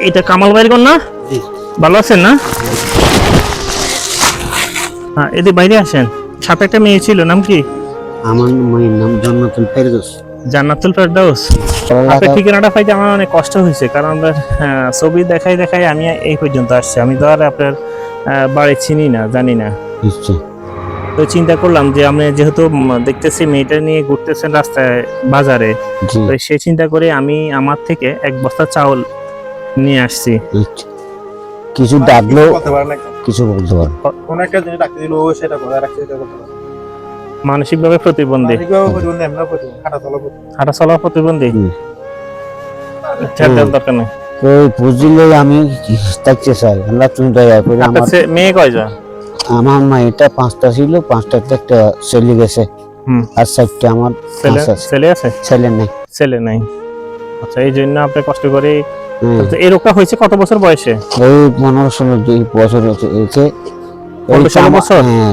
এটা কামাল ভাইয়ের কন্যা জি। ভালো আছেন না? হ্যাঁ এদের বাইরে আসেন। সাথে একটা মেয়ে ছিল নাম কি? আমার মায়ের নাম জন্নাতুল ফেরদৌস। জান্নাতুল ফেরদাউস আপনার ঠিকানাটা পাইতে আমার অনেক কষ্ট হয়েছে কারণ আমরা হ্যাঁ, ছবি দেখাই দেখাই আমি এই পর্যন্ত আসছি। আমি তো আর আপনার বাড়ি চিনি না জানি না। তো চিন্তা করলাম যে আপনি যেহেতু দেখতেছি মেয়েটা নিয়ে ঘুরতেছেন রাস্তায় বাজারে তো সে চিন্তা করে আমি আমার থেকে এক বস্তা চাউল নিয়ে আসছি। কিছু বলতে না কিছু বলতে পারো কোন একটা জিনিস ডাকতে দিল ও সেটা করে রাখছে এটা করতে পারে মানসিকভাবে প্রতিবন্ধী। প্রতিবন্ধী এমনিও প্রতিবন্ধী হাঁটা চলা প্রতিবন্ধী। হাঁটা চলা প্রতিবন্ধী? হুম। ছেড়ে দেওয়ার দরকার নেই। ওই বুঝলে আমি থাকতে চাই আল্লাহ তুমি দয়া করে আমার মেয়ে কয়জন? আমার মায়েরটা পাঁচটা ছিল পাঁচটাতে একটা চলে গেছে। হুম। আর আমার ছেলে আছে। ছেলে নেই। ছেলে নাই। আচ্ছা এই জন্য আপনি কষ্ট করে। তো এই রোগটা হয়েছে কত বছর বয়সে? ওই পনেরো ষোলো দুই বছর পনেরো ষোলো বছর? হ্যাঁ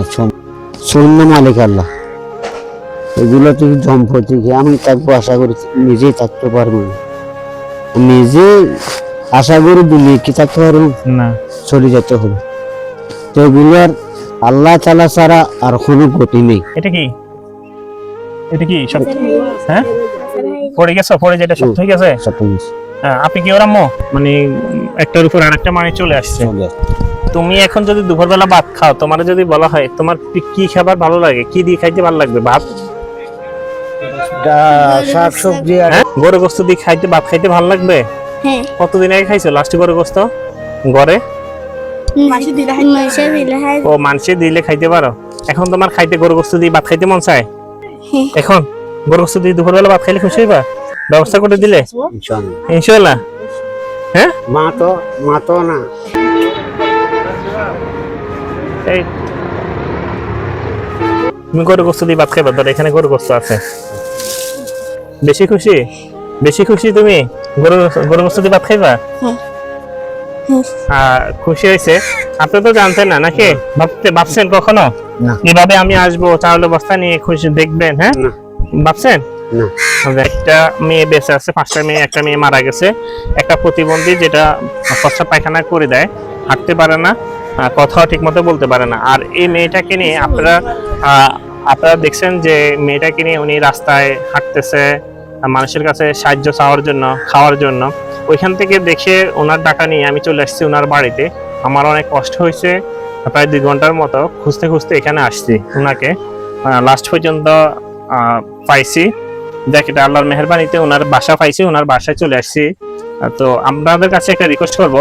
শূন্য- মালিক আল্লাহ। এগুলো সম্পত্তি কি আমি থাকব আশা করি নিজেই থাকতে পারব নিজে আশা করি দুনিয়া কি থাকতে পারব? না। চলে যেতে হবে। তো এগুলোর আল্লাহ তালা ছাড়া আর কোনো গতি নেই। এটা কি? এটা কি সব হ্যাঁ? পড়ে গেছো? পড়ে যেটা সব ঠিক আছে? সব কিছু হ্যাঁ, আপনি কি ওরাম্ম মানে একটার উপর আরেকটা মানে চলে আসছে। তুমি এখন যদি দুপুরবেলা ভাত খাও তোমার যদি বলা হয় তোমার কি- কি খাবার ভালো লাগে? কি দিয়ে খাইতে ভালো লাগবে? ভাত? শাক সবজি আর হ্যাঁ গরু গোস্ত দিয়ে খাইতে ভাত খাইতে ভালো লাগবে? হ্যাঁ। কতদিন আগে খাইছো লাস্ট গরু গোস্ত? ঘরে ও মানুষে দিলে খাইতে পারো। এখন তোমার খাইতে গরু গোস্ত দিয়ে ভাত খাইতে মন চায়? হ্যাঁ। এখন? গরু গোস্ত দিয়ে দুপুরবেলা ভাত খাইলে খুশি হইবা? ব্যবস্থা করে দিলে? ইনশাল্লাহ হ্যাঁ? মা তো মা তো না। এই। তুমি গরু গোস্ত দিয়ে ভাত খাইবা ধর এখানে গরু গোস্ত আছে। বেশি খুশি? বেশি খুশি তুমি? গরু গরু গোস্ত দিয়ে ভাত খাইবা? হ্যাঁ। খুশি হয়েছে? আপনি তো জানতেন না নাকি? ভাবতে ভাবছেন কখনো? না। এভাবে আমি আসব চাউলের বস্তা নিয়ে খুশি দেখবেন হ্যাঁ? ভাবছেন? একটা মেয়ে বেঁচে আছে, পাঁচটা মেয়ে, একটা মেয়ে মারা গেছে। একটা প্রতিবন্ধী যেটা প্রস্রাব পায়খানা করে দেয়, হাঁটতে পারে না কথাও ঠিক মতো বলতে পারে না। আর এই মেয়েটাকে নিয়ে আপনারা আপনারা দেখছেন যে মেয়েটাকে নিয়ে উনি রাস্তায় হাঁটতেছে, মানুষের কাছে সাহায্য চাওয়ার জন্য, খাওয়ার জন্য। ওইখান থেকে দেখে ওনার টাকা নিয়ে আমি চলে আসছি ওনার বাড়িতে। আমার অনেক কষ্ট হয়েছে, প্রায় দুই ঘণ্টার মতো খুঁজতে খুঁজতে এখানে আসছি ওনাকে লাস্ট পর্যন্ত পাইছি। দেখ, এটা আল্লাহর মেহরবানিতে ওনার বাসা পাইছি, ওনার বাসায় চলে আসছি। তো আপনাদের কাছে একটা রিকোয়েস্ট করব,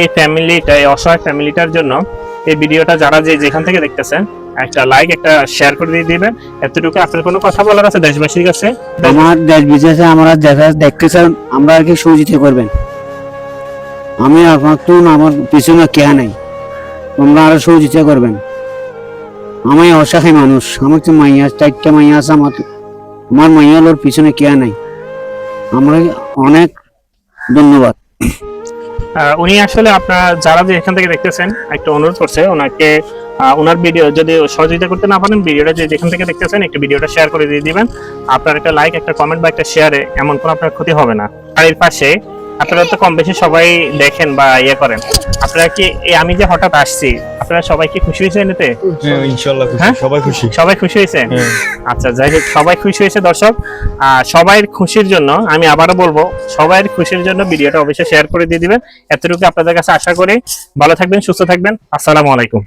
এই ফ্যামিলিটা এই অসহায় ফ্যামিলিটার জন্য এই ভিডিওটা যারা যে যেখান থেকে দেখতেছেন, একটা লাইক একটা শেয়ার করে দিয়ে দিবেন। এতটুকু আপনার কোনো কথা বলার আছে? দেশবাসীর কাছে? আমার দেশ বিদেশে আমরা দেখা দেখতে চান আমরা আর কি সহযোগিতা করবেন। আমি আপনার তো আমার পিছনে কেয়া নাই। তোমরা আরও সহযোগিতা করবেন। আমি অসহায় মানুষ, আমার তো মাইয়া, চারটা মাইয়া আছে আমার আমার মাইয়া লোর পিছনে কেয়া নাই। আমরা অনেক ধন্যবাদ। উনি আসলে আপনার যারা যে এখান থেকে দেখতেছেন, একটা অনুরোধ করছে, ওনাকে ওনার ভিডিও যদি সহযোগিতা করতে না পারেন ভিডিওটা যে যেখান থেকে দেখতেছেন, একটু ভিডিওটা শেয়ার করে দিয়ে দিবেন। আপনার একটা লাইক একটা কমেন্ট বা একটা শেয়ারে এমন কোনো আপনার ক্ষতি হবে না। আর এর পাশে আপনারা তো কম বেশি সবাই দেখেন বা ইয়ে করেন। আপনারা কি আমি যে হঠাৎ আসছি আপনারা সবাই কি খুশি হয়েছেন এতে? হ্যাঁ ইনশাআল্লাহ হ্যাঁ? সবাই খুশি। সবাই খুশি হয়েছে হ্যাঁ। আচ্ছা যাই হোক সবাই খুশি হয়েছে দর্শক। আর সবাই খুশির জন্য আমি আবারও বলব সবাই খুশির জন্য ভিডিওটা অবশ্যই শেয়ার করে দিয়ে দিবেন। এতটুকু আপনাদের কাছে আশা করি। ভালো থাকবেন সুস্থ থাকবেন। আসসালামু আলাইকুম।